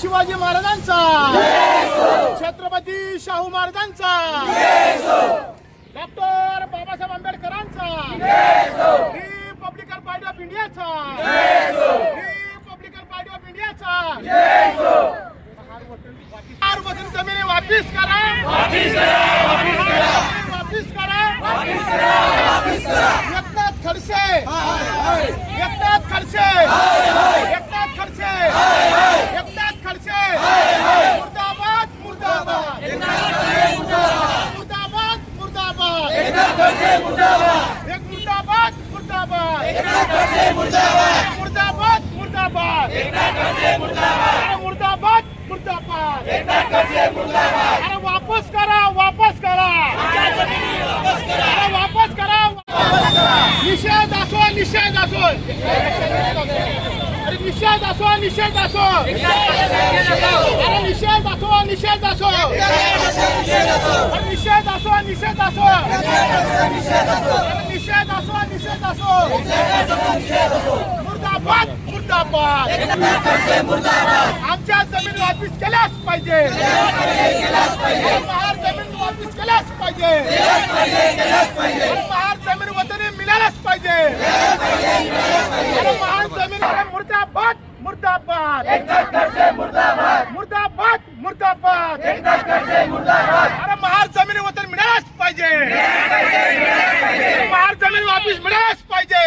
शिवाजी महाराजांचा. छत्रपती शाहू महाराजांचा. डॉक्टर बाबासाहेब आंबेडकरांचा. रिपब्लिकन पार्टी ऑफ इंडियाचा. रिपब्लिकन पार्टी ऑफ इंडियाचा. चार वतन जमिनी वापिस करा. वापिस करा. एकनाथ खडसे. एकनाथ खडसे. एकनाथ खडसे. एकनाथ खडसे मुर्दाबाद मुर्दाबाद। मुर्दाबाद मुर्दाबाद। एक मुर्दाबाद मुर्दाबाद। मुर्दाबाद मुर्दाबाद। अरे मुर्दाबाद मुर्दाबाद। अरे वापस करा वापस करा। अरे वापस करा निषेध असो निषेध असो। अरे असो निषेध असो अरे निषेध असो निषेध असो अरे निषेध असो निषेध असो अरे निषेध असो निषेध असो मुर्दाबाद मुर्दाबाद. आमच्या जमीन वापिस केल्याच पाहिजे. महार जमीन वापिस केल्याच पाहिजे. महार जमीन वतनी मिळालाच पाहिजे अरे महार जमीन अरे मुर्दाबाद मुर्दाबाद मुर्दाबाद मुर्दाबाद अरे महार जमीन वतन मिळायलाच पाहिजे महार जमीन वापिस मिळायलाच पाहिजे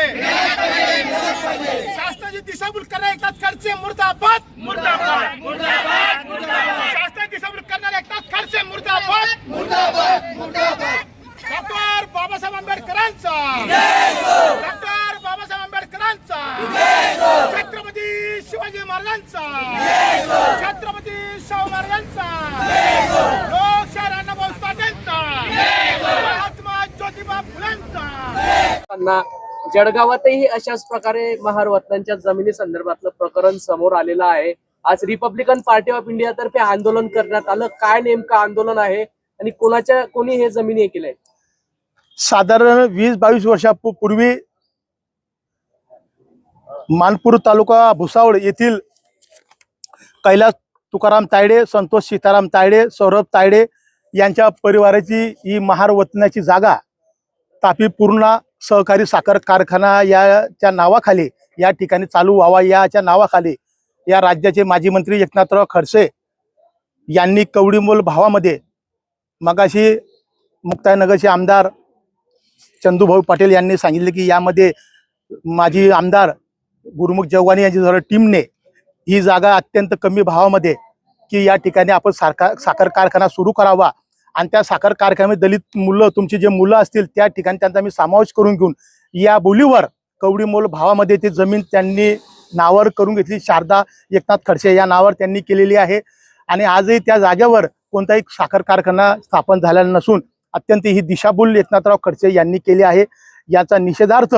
शासनाची दिशाभूल करणारे एकनाथ खडसे मुर्दाबाद मुर्दाबाद मुर्दाबाद मुर्दाबाद शासनाची दिशाभूल करणारे एकनाथ खडसे मुर्दाबाद मुर्दाबाद मुर्दाबाद डॉक्टर बाबासाहेब आंबेडकरांचा डॉक्टर बाबासाहेब आंबेडकरांचा छत्रपती शिवाजी महाराजांचा छत्रपती शाहू महाराजांचा लोकशाही अण्णाभाऊ साठेंचा महात्मा ज्योतिबा फुलेंचा असताना जळगावातही अशाच प्रकारे महारवतनांच्या जमिनी संदर्भातलं प्रकरण समोर आलेलं आहे. आज रिपब्लिकन पार्टी ऑफ इंडिया तर्फे आंदोलन करण्यात आलं. काय नेमकं आंदोलन आहे आणि कोणाच्या कोणी हे जमिनी हे केलंय? साधारण वीस बावीस वर्षापूर्वी मानपूर तालुका भुसावळ येथील कैलास तुकाराम तायडे संतोष सीताराम तायडे सौरभ तायडे यांच्या परिवाराची ही महार वतनाची जागा तापी पूर्णा सहकारी साखर कारखाना याच्या नावाखाली या ठिकाणी चालू व्हावा याच्या नावाखाली या राज्याचे माजी मंत्री एकनाथराव खडसे यांनी कवडीमोल भावामध्ये मगाशी मुक्ताईनगरचे आमदार चंदूभाऊ पाटील यांनी सांगितले की यामध्ये माजी आमदार गुरुमुख जगवानी यांची जरा टीमने ही जागा अत्यंत कमी भावामध्ये की या ठिकाणी आपण सारखा साखर कारखाना सुरू करावा. आणि त्या साखर कारखान्यामध्ये दलित मुलं तुमची जे मुलं असतील त्या ठिकाणी त्यांचा मी समावेश करून घेऊन या बोलीवर कवडीमोल भावामध्ये ती जमीन त्यांनी नावावर करून घेतली. शारदा एकनाथ खडसे या नावावर त्यांनी केलेली आहे. आणि आजही त्या जागेवर कोणताही साखर कारखाना स्थापन झालेला नसून अत्यंत ही दिशाभूल एकनाथराव खडसे यांनी केली आहे. याचा निषेधार्थ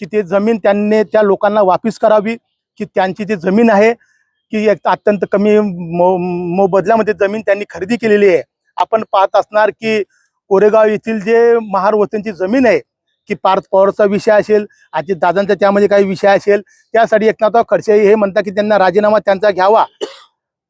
की ते जमीन त्यांनी त्या लोकांना वापिस करावी की त्यांची जी जमीन आहे की एक अत्यंत कमी मो मोबदल्यामध्ये जमीन त्यांनी खरेदी केलेली आहे. आपण पाहत असणार की कोरेगाव येथील जे महार वतनची जमीन आहे की पार्थ पवारचा विषय असेल अजित दादांचा त्यामध्ये काही विषय असेल त्यासाठी एकनाथराव खडसे हे म्हणतात की त्यांना राजीनामा त्यांचा घ्यावा.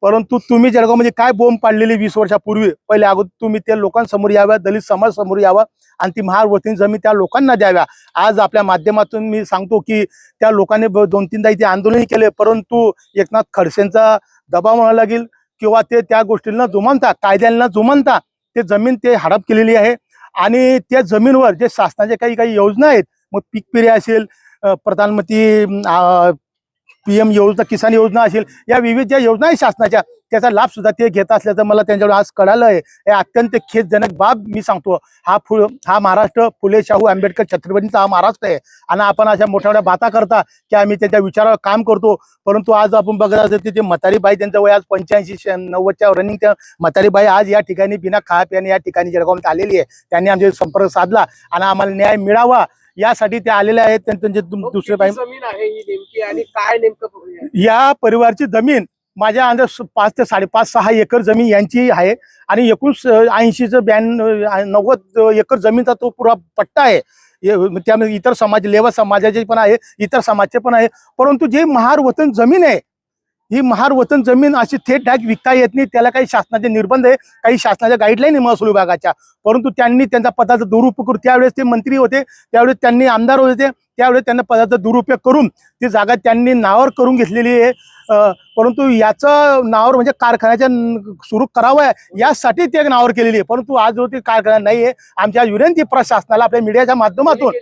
परंतु तुम्ही जळगावमध्ये काय बोंब पाडलेली वीस वर्षापूर्वी? पहिले अगोदर तुम्ही त्या लोकांसमोर याव्या दलित समाज समोर यावा आणि ती महार वतीन जमीन त्या लोकांना द्याव्या. आज आपल्या माध्यमातून मी सांगतो की त्या लोकांनी दोन तीनदा इथे आंदोलनही केले परंतु एकनाथ खडसेंचा दबाव म्हणावा लागेल. किंवा ते त्या गोष्टींना जुमानता कायद्यांना जुमानता ते जमीन ते हडप केलेली आहे. आणि त्या जमीनवर जे शासनाच्या काही काही योजना आहेत मग पीक पिरे असेल प्रधानमंत्री पीएम योजना किसान योजना असेल या विविध ज्या योजना आहेत शासनाच्या त्याचा लाभ सुद्धा ते घेत असल्याचं मला त्यांच्याकडून आज कळालं आहे. हे अत्यंत खेदजनक बाब मी सांगतो. हा फुल हा महाराष्ट्र फुले शाहू आंबेडकर छत्रपतींचा हा महाराष्ट्र आहे. आणि आपण अशा मोठ्या मोठ्या बाता करता की आम्ही त्यांच्या विचारावर काम करतो. परंतु आज आपण बघत असतो तिथे ते म्हातारी बाई त्यांचं वय आज पंच्याऐंशी नव्वदच्या रनिंग त्या म्हातारी बाई आज या ठिकाणी बिना खाप्याने या ठिकाणी जळगावमध्ये आलेली आहे. त्यांनी आमचे संपर्क साधला आणि आम्हाला न्याय मिळावा. यासाठी ते आलेले आहेत त्यांचे दुसरे जमीन आहे ही नेमकी आणि काय नेमकं या परिवारची जमीन माझ्या अंदाज पाच ते साडेपाच सहा एकर जमीन यांची आहे. आणि एकूण ऐंशीच ब्याण्णव नव्वद एकर जमीनचा तो पुरा पट्टा आहे. त्यामध्ये इतर समाज लेवा समाजाचे पण आहे इतर समाजचे पण आहे. परंतु जे महार वतन जमीन आहे ही महार वतन जमीन अशी थेट डायरेक्ट विकता येत नाही. त्याला काही शासनाचे निर्बंध आहे काही शासनाच्या गाईडलाईन आहे महसूल विभागाच्या. परंतु त्यांनी त्यांचा पदाचा दुरुपयोग करून त्यावेळेस ते मंत्री होते त्यावेळेस त्यांनी आमदार होते त्यावेळेस त्यांना पदाचा दुरुपयोग करून ती जागा त्यांनी नावावर करून घेतलेली आहे. परंतु याचं नावावर म्हणजे कारखान्याच्या सुरू करावं यासाठी ते नावावर केलेली आहे. परंतु आज जो ते कारखाना नाही आहे आमच्या विनंती प्रशासनाला आपल्या मीडियाच्या माध्यमातून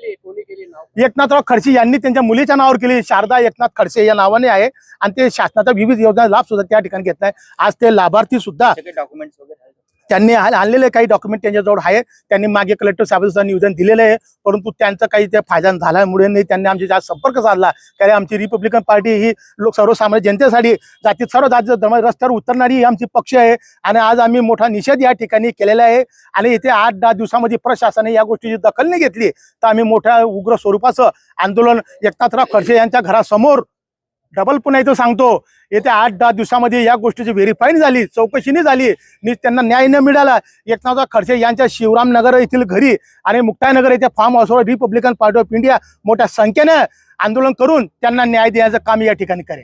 एकनाथराव खडसे यांनी त्यांच्या मुलीच्या नावावर केली. शारदा एकनाथ खडसे या नावाने आहे. आणि ते शासनाचा विविध योजना लाभ सुद्धा त्या ठिकाणी घेत आज ते लाभार्थी सुद्धा डॉक्युमेंट्स वगैरे आहेत? त्यांनी आणलेले काही डॉक्युमेंट त्यांच्याजवळ आहे. त्यांनी मागे कलेक्टर साहेबांचं निवेदन दिलेलं आहे. परंतु त्यांचा काही त्या फायदा झाल्यामुळे नाही. त्यांनी आमच्या संपर्क साधला. कारण आमची रिपब्लिकन पार्टी ही लोक सर्वसामान्य जनतेसाठी जाती सर्व जाती धर्म रस्त्यावर उतरणारी ही आमची पक्ष आहे. आणि आज आम्ही मोठा निषेध या ठिकाणी केलेला आहे. आणि इथे आठ दहा दिवसामध्ये प्रशासनाने या गोष्टीची दखल नाही घेतली. तर आम्ही मोठ्या उग्र स्वरूपाचं आंदोलन एकनाथराव खडसे यांच्या घरासमोर डबल पुन्हा इथं सांगतो येत्या आठ दहा दिवसामध्ये या गोष्टीची व्हेरीफाईन झाली चौकशीने झाली नि त्यांना न्याय न मिळाला एकनाथराव खडसे यांच्या शिवरामनगर येथील घरी आणि मुक्ताईनगर येथे फार्म हाऊसवर रिपब्लिकन पार्टी ऑफ इंडिया मोठ्या संख्येनं आंदोलन करून त्यांना न्याय देण्याचं काम या ठिकाणी करेल.